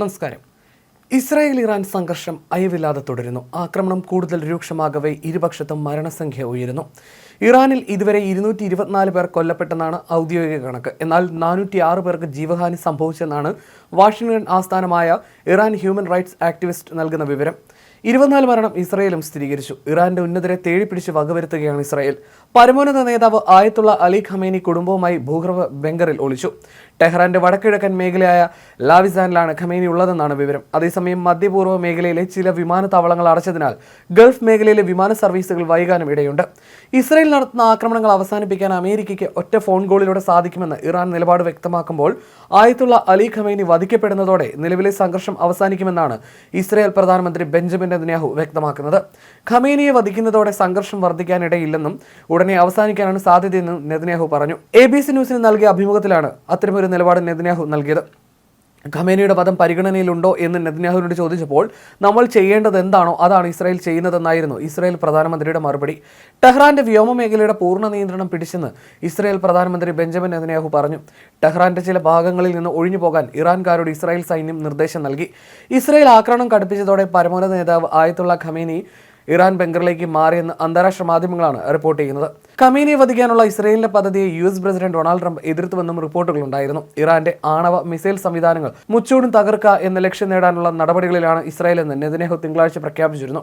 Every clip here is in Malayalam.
നമസ്കാരം. ഇസ്രായേൽ ഇറാൻ സംഘർഷം അയവില്ലാതെ തുടരുന്നു. ആക്രമണം കൂടുതൽ രൂക്ഷമാകവേ ഇരുപക്ഷത്തും മരണസംഖ്യ ഉയരുന്നു. ഇറാനിൽ ഇതുവരെ ഇരുന്നൂറ്റി ഇരുപത്തിനാല് പേർ കൊല്ലപ്പെട്ടെന്നാണ് ഔദ്യോഗിക കണക്ക്. എന്നാൽ നാനൂറ്റി ആറ് പേർക്ക് ജീവഹാനി സംഭവിച്ചെന്നാണ് വാഷിംഗ്ടൺ ആസ്ഥാനമായ ഇറാൻ ഹ്യൂമൻ റൈറ്റ്സ് ആക്ടിവിസ്റ്റ് നൽകുന്ന വിവരം. ഇരുപത്തിനാല് മരണം ഇസ്രായേലും സ്ഥിരീകരിച്ചു. ഇറാന്റെ ഉന്നതരെ തേടിപ്പിടിച്ച് വകവരുത്തുകയാണ് ഇസ്രായേൽ. പരമോന്നത നേതാവ് ആയത്തുള്ള അലി ഖമേനി കുടുംബവുമായി ഭൂഗർഭ ബംഗറിൽ ഒളിച്ചു. ടെഹ്റാന്റെ വടക്കിഴക്കൻ മേഖലയായ ലാവിസാനിലാണ് ഖമേനി ഉള്ളതെന്നാണ് വിവരം. അതേസമയം മധ്യപൂർവ മേഖലയിലെ ചില വിമാനത്താവളങ്ങൾ അടച്ചതിനാൽ ഗൾഫ് മേഖലയിലെ വിമാന സർവീസുകൾ വൈകാനും ഇടയുണ്ട്. ഇസ്രയേൽ നടത്തുന്ന ആക്രമണങ്ങൾ അവസാനിപ്പിക്കാൻ അമേരിക്കയ്ക്ക് ഒറ്റ ഫോൺ കോളിലൂടെ സാധിക്കുമെന്ന് ഇറാൻ നിലപാട് വ്യക്തമാക്കുമ്പോൾ ആയത്തുള്ള അലി ഖമേനി വധിക്കപ്പെടുന്നതോടെ നിലവിലെ സംഘർഷം അവസാനിക്കുമെന്നാണ് ഇസ്രയേൽ പ്രധാനമന്ത്രി ബെഞ്ചമിൻ നെതന്യാഹു വ്യക്തമാക്കുന്നത്. ഖമേനിയെ വധിക്കുന്നതോടെ സംഘർഷം വർദ്ധിക്കാനിടയില്ലെന്നും ഉടനെ അവസാനിക്കാനാണ് സാധ്യതയെന്നും നെതന്യാഹു പറഞ്ഞു. എ ബി സി ന്യൂസിന് നൽകിയ അഭിമുഖത്തിലാണ് അത്തരമൊരു നിലപാട് നെതന്യാഹു നൽകിയത്. ഖമേനിയുടെ പദം പരിഗണനയിലുണ്ടോ എന്ന് നെതന്യാഹുവിനോട് ചോദിച്ചപ്പോൾ നമ്മൾ ചെയ്യേണ്ടത് എന്താണോ അതാണ് ഇസ്രായേൽ ചെയ്യുന്നതെന്നായിരുന്നു ഇസ്രായേൽ പ്രധാനമന്ത്രിയുടെ മറുപടി. ടെഹ്റാന്റെ വ്യോമ മേഖലയുടെ പൂർണ നിയന്ത്രണം പിടിച്ചെന്ന് ഇസ്രായേൽ പ്രധാനമന്ത്രി ബെഞ്ചമിൻ നെതന്യാഹു പറഞ്ഞു. ടെഹ്റാന്റെ ചില ഭാഗങ്ങളിൽ നിന്ന് ഒഴിഞ്ഞു പോകാൻ ഇറാൻകാരോട് ഇസ്രായേൽ സൈന്യം നിർദ്ദേശം നൽകി. ഇസ്രായേൽ ആക്രമണം കടുപ്പിച്ചതോടെ പരമോന്നത നേതാവ് ആയത്തുള്ള ഖമേനി ഇറാൻ ബംഗറിലേക്ക് മാറിയെന്ന് അന്താരാഷ്ട്ര മാധ്യമങ്ങളാണ് റിപ്പോർട്ട് ചെയ്യുന്നത്. കമീനെ വധിക്കാനുള്ള ഇസ്രയേലിന്റെ പദ്ധതിയെ U S president Donald Trump എതിർത്തുവെന്നും റിപ്പോർട്ടുകളുണ്ടായിരുന്നു. ഇറാന്റെ ആണവ മിസൈൽ സംവിധാനങ്ങൾ മുച്ചൂടും തകർക്കുക എന്ന ലക്ഷ്യം നേടാനുള്ള നടപടികളിലാണ് ഇസ്രായേൽ എന്ന് നെതന്യാഹു തിങ്കളാഴ്ച പ്രഖ്യാപിച്ചിരുന്നു.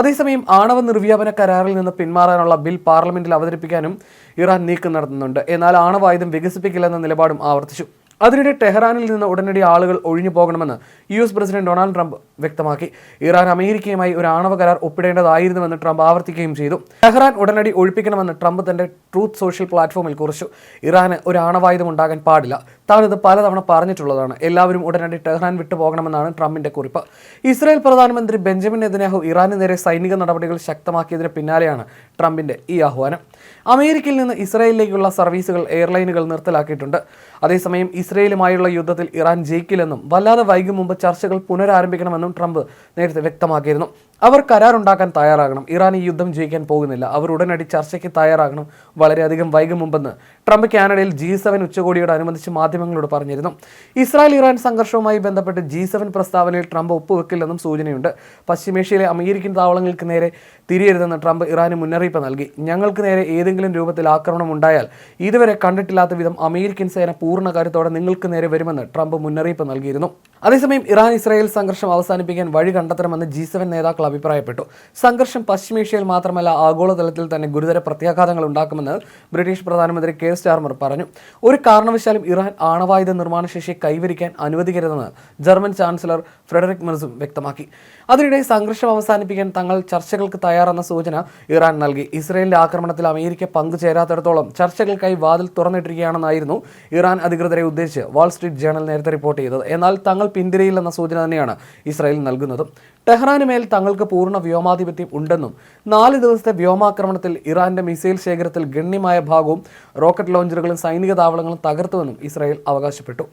അതേസമയം ആണവ നിർവ്യാപന കരാറിൽ നിന്ന് പിന്മാറാനുള്ള ബിൽ പാർലമെന്റിൽ അവതരിപ്പിക്കാനും ഇറാൻ നീക്കം നടത്തുന്നുണ്ട്. എന്നാൽ ആണവായുധം വികസിപ്പിക്കില്ലെന്ന നിലപാടും ആവർത്തിച്ചു. അതിനിടെ ടെഹ്റാനിൽ നിന്ന് ഉടനടി ആളുകൾ ഒഴിഞ്ഞു പോകണമെന്ന് U S president Donald Trump വ്യക്തമാക്കി. ഇറാൻ അമേരിക്കയുമായി ഒരു ആണവ കരാർ ഒപ്പിടേണ്ടതായിരുന്നുവെന്ന് ട്രംപ് ആവർത്തിക്കുകയും ചെയ്തു. ടെഹ്റാൻ ഉടനടി ഒഴിപ്പിക്കണമെന്ന് ട്രംപ് തന്റെ ട്രൂത്ത് സോഷ്യൽ പ്ലാറ്റ്ഫോമിൽ കുറിച്ചു. ഇറാന് ഒരു ആണവായുധം ഉണ്ടാകാൻ പാടില്ല. താൻ ഇത് പലതവണ പറഞ്ഞിട്ടുള്ളതാണ്. എല്ലാവരും ഉടനടി ടെഹ്റാൻ വിട്ടുപോകണമെന്നാണ് ട്രംപിന്റെ കുറിപ്പ്. ഇസ്രായേൽ പ്രധാനമന്ത്രി ബെഞ്ചമിൻ നെതന്യാഹു ഇറാന് നേരെ സൈനിക നടപടികൾ ശക്തമാക്കിയതിന് പിന്നാലെയാണ് ട്രംപിന്റെ ഈ ആഹ്വാനം. അമേരിക്കയിൽ നിന്ന് ഇസ്രായേലിലേക്കുള്ള സർവീസുകൾ എയർലൈനുകൾ നിർത്തലാക്കിയിട്ടുണ്ട്. അതേസമയം ഇസ്രയേലുമായുള്ള യുദ്ധത്തിൽ ഇറാൻ ജയിക്കില്ലെന്നും വല്ലാതെ വൈകും മുമ്പ് ചർച്ചകൾ പുനരാരംഭിക്കണമെന്നും ട്രംപ് നേരത്തെ വ്യക്തമാക്കിയിരുന്നു. അവർ കരാറുണ്ടാക്കാൻ തയ്യാറാകണം. ഇറാൻ ഈ യുദ്ധം ജയിക്കാൻ പോകുന്നില്ല. അവർ ഉടനടി ചർച്ചയ്ക്ക് തയ്യാറാകണം വളരെയധികം വൈകും മുമ്പെന്ന് ട്രംപ് കാനഡയിൽ ജി സെവൻ ഉച്ചകോടിയോടനുബന്ധിച്ച് മാധ്യമങ്ങളോട് പറഞ്ഞിരുന്നു. ഇസ്രായേൽ ഇറാൻ സംഘർഷവുമായി ബന്ധപ്പെട്ട് ജി സെവൻ പ്രസ്താവനയിൽ ട്രംപ് ഒപ്പുവെക്കില്ലെന്നും സൂചനയുണ്ട്. പശ്ചിമേഷ്യയിലെ അമേരിക്കൻ താവളങ്ങൾക്ക് നേരെ തിരിയരുതെന്ന് ട്രംപ് ഇറാന് മുന്നറിയിപ്പ് നൽകി. ഞങ്ങൾക്ക് നേരെ ഏതെങ്കിലും രൂപത്തിൽ ആക്രമണം ഉണ്ടായാൽ ഇതുവരെ കണ്ടിട്ടില്ലാത്ത വിധം അമേരിക്കൻ സേന പൂർണ കരുത്തോടെ നിങ്ങൾക്ക് നേരെ വരുമെന്ന് ട്രംപ് മുന്നറിയിപ്പ് നൽകിയിരുന്നു. അതേസമയം ഇറാൻ ഇസ്രായേൽ സംഘർഷം അവസാനിപ്പിക്കാൻ വഴി കണ്ടെത്തണമെന്ന് ജി സെവൻ നേതാക്കൾ അഭിപ്രായപ്പെട്ടു. സംഘർഷം പശ്ചിമേഷ്യയിൽ മാത്രമല്ല ആഗോളതലത്തിൽ തന്നെ ഗുരുതര പ്രത്യാഘാതങ്ങൾ ഉണ്ടാക്കുമെന്ന് ബ്രിട്ടീഷ് പ്രധാനമന്ത്രി കെ സ്റ്റാർമർ പറഞ്ഞു. ഒരു കാരണവശാലും ഇറാൻ ആണവായുധ നിർമ്മാണശേഷി കൈവരിക്കാൻ അനുവദിക്കരുതെന്ന് ജർമ്മൻ ചാൻസലർ ഫ്രെഡറിക് മെർസും വ്യക്തമാക്കി. അതിനിടെ സംഘർഷം അവസാനിപ്പിക്കാൻ തങ്ങൾ ചർച്ചകൾക്ക് തയ്യാറെന്ന സൂചന ഇറാൻ നൽകി. ഇസ്രയേലിന്റെ ആക്രമണത്തിൽ അമേരിക്ക പങ്കുചേരാത്തിടത്തോളം ചർച്ചകൾക്കായി വാതിൽ തുറന്നിട്ടിരിക്കുകയാണെന്നായിരുന്നു ഇറാൻ അധികൃതരെ ഉദ്ദേശിച്ച് വാൾ സ്ട്രീറ്റ് ജേണൽ നേരത്തെ റിപ്പോർട്ട് ചെയ്തത്. എന്നാൽ തങ്ങൾ പിന്തിരിയില്ലെന്ന സൂചന തന്നെയാണ് ഇസ്രായേൽ നൽകുന്നത്. ടെഹ്റാന് മേൽ തങ്ങൾക്ക് പൂർണ വ്യോമാധിപത്യം ഉണ്ടെന്നും നാല് ദിവസത്തെ വ്യോമാക്രമണത്തിൽ ഇറാന്റെ മിസൈൽ ശേഖരത്തിൽ ഗണ്യമായ ഭാഗവും റോക്കറ്റ് ലോഞ്ചറുകളും സൈനിക താവളങ്ങളും തകർത്തുവെന്നും ഇസ്രായേൽ അവകാശപ്പെട്ടു.